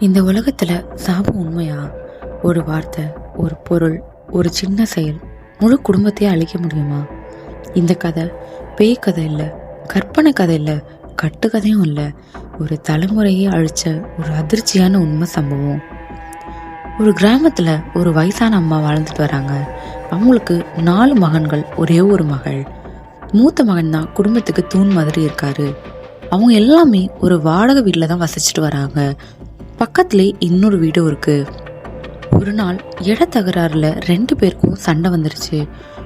இந்த உலகத்துல சாபம் உண்மையா? ஒரு வார்த்தை ஒரு பொருள் ஒரு சின்ன செயல் முழு குடும்பத்தையே அழிக்க முடியுமா? இந்த கதை பேய் கதை இல்லை கற்பனை கதை இல்லை கட்டுக்கதையும் இல்லை. ஒரு தலைமுறையே அழிச்ச ஒரு அதிர்ச்சியான உண்மை சம்பவம். ஒரு கிராமத்தில் ஒரு வயசான அம்மா வாழ்ந்துட்டு வராங்க. அவங்களுக்கு நாலு மகன்கள் ஒரே ஒரு மகள். மூத்த மகன் தான் குடும்பத்துக்கு தூண் மாதிரி இருக்காரு. அவங்க எல்லாமே ஒரு வாடகை வீட்டில் தான் வசிச்சுட்டு வராங்க. பக்கத்துலேயே இன்னொரு வீடும் இருக்கு. ஒரு நாள் இட ரெண்டு பேருக்கும் சண்டை வந்துருச்சு.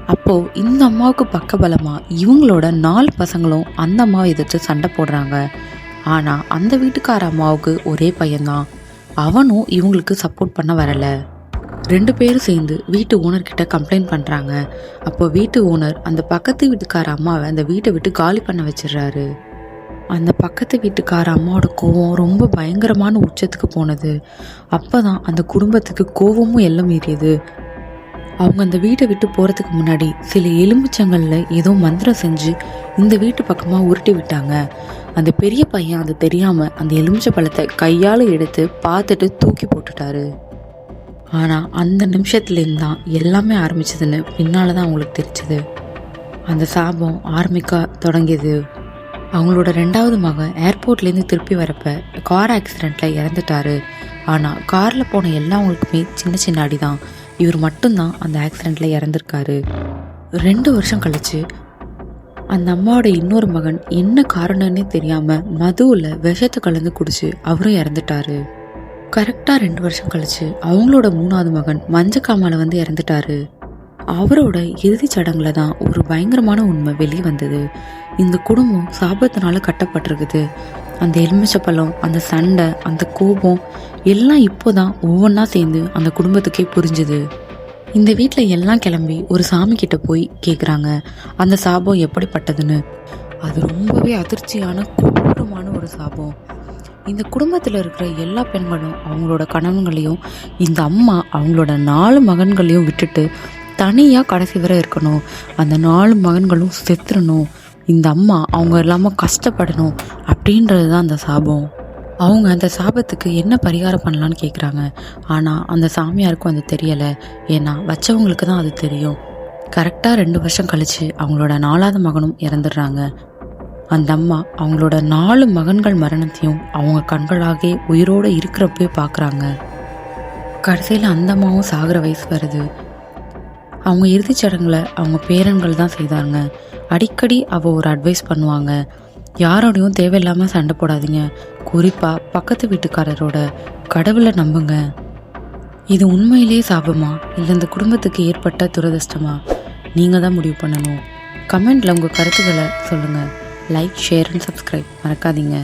அப்போ இந்த அம்மாவுக்கு பக்கபலமாக இவங்களோட நாலு பசங்களும் அந்த அம்மாவை எதிர்த்து சண்டை போடுறாங்க. ஆனா அந்த வீட்டுக்கார அம்மாவுக்கு ஒரே பையன்தான். அவனும் இவங்களுக்கு சப்போர்ட் பண்ண வரல. ரெண்டு பேரும் சேர்ந்து வீட்டு ஓனர்கிட்ட கம்ப்ளைண்ட் பண்ணுறாங்க அப்போ வீட்டு ஓனர் அந்த பக்கத்து வீட்டுக்கார அம்மாவை அந்த வீட்டை விட்டு காலி பண்ண வச்சிடுறாரு. அந்த பக்கத்து வீட்டுக்கார அம்மாவோட கோவம் ரொம்ப பயங்கரமான உச்சத்துக்கு போனது. அப்பதான் அந்த குடும்பத்துக்கு கோவமும் எல்லாம் மீறியது அவங்க அந்த வீட்டை விட்டு போகிறதுக்கு முன்னாடி சில எலுமிச்சங்களில் ஏதோ மந்திரம் செஞ்சு இந்த வீட்டு பக்கமாக உருட்டி விட்டாங்க. அந்த பெரிய பையன் அது தெரியாமல் அந்த எலுமிச்சை பழத்தை கையால் எடுத்து பார்த்துட்டு தூக்கி போட்டுட்டாரு. ஆனால் அந்த நிமிஷத்துலேருந்து தான் எல்லாமே ஆரம்பிச்சதுன்னு பின்னால் தான் அவங்களுக்கு தெரிஞ்சது. அந்த சாபம் ஆரம்பிக்க தொடங்கியது. அவங்களோட ரெண்டாவது மகன் ஏர்போர்ட்லேருந்து திருப்பி வரப்ப கார் ஆக்சிடெண்ட்டில் இறந்துட்டாரு. ஆனால் காரில் போன எல்லாவங்களுக்குமே சின்ன சின்ன அடி தான் இவர் மட்டும்தான் அந்த ஆக்சிடெண்ட்டில் இறந்துருக்காரு. ரெண்டு வருஷம் கழிச்சு அந்த அம்மாவோட இன்னொரு மகன் என்ன காரணம்னே தெரியாமல் மதுவில் விஷத்தை கலந்து குடிச்சு அவரும் இறந்துட்டாரு. கரெக்டாக ரெண்டு வருஷம் கழிச்சு அவங்களோட மூணாவது மகன் மஞ்சக்காமால வந்து இறந்துட்டாரு. அவரோட இறுதிச் சடங்குல தான் ஒரு பயங்கரமான உண்மை வெளியே வந்தது இந்த குடும்பம் சாபத்தினால கட்டப்பட்டிருக்குது. அந்த எலுமிச்சப்பழம் அந்த சண்டை அந்த கோபம் எல்லாம் இப்போதான் ஒவ்வொன்றா சேர்ந்து அந்த குடும்பத்துக்கே புரிஞ்சுது. இந்த வீட்டில் எல்லாம் கிளம்பி ஒரு சாமி கிட்ட போய் கேட்குறாங்க அந்த சாபம் எப்படிப்பட்டதுன்னு. அது ரொம்பவே அதிர்ச்சியான கொடூரமான ஒரு சாபம். இந்த குடும்பத்தில் இருக்கிற எல்லா பெண்களும் அவங்களோட கணவன்களையும் இந்த அம்மா அவங்களோட நாலு மகன்களையும் விட்டுட்டு தனியாக கடைசி வரை இருக்கணும். அந்த நாலு மகன்களும் செத்துடணும் இந்த அம்மா அவங்க இல்லாமல் கஷ்டப்படணும் அப்படின்றது தான் அந்த சாபம். அவங்க அந்த சாபத்துக்கு என்ன பரிகாரம் பண்ணலான்னு கேட்குறாங்க ஆனால் அந்த சாமியாருக்கும் அது தெரியலை. ஏன்னா வச்சவங்களுக்கு தான் அது தெரியும். கரெக்டாக ரெண்டு வருஷம் கழிச்சு அவங்களோட நாலாவது மகனும் இறந்துடுறாங்க. அந்த அம்மா அவங்களோட நாலு மகன்கள் மரணத்தையும் அவங்க கண்களாகவே உயிரோடு இருக்கிறப்பே பார்க்குறாங்க கடைசியில் அந்த அம்மாவும் சாகிற வயசு வருது. அவங்க இறுதிச் சடங்குல அவங்க பேரன்கள் தான் செய்தாங்க. அடிக்கடி அவள் ஒரு அட்வைஸ் பண்ணுவாங்க. யாரோடையும் தேவையில்லாமல் சண்டை போடாதீங்க. குறிப்பாக பக்கத்து வீட்டுக்காரரோட கடவுளை நம்புங்க. இது உண்மையிலேயே சாபமா? இல்லை இந்த குடும்பத்துக்கு ஏற்பட்ட துரதிர்ஷ்டமா? நீங்கள் தான் முடிவு பண்ணணும். கமெண்டில் உங்கள் கருத்துக்களை சொல்லுங்கள் லைக் ஷேர் அண்ட் சப்ஸ்கிரைப் மறக்காதீங்க.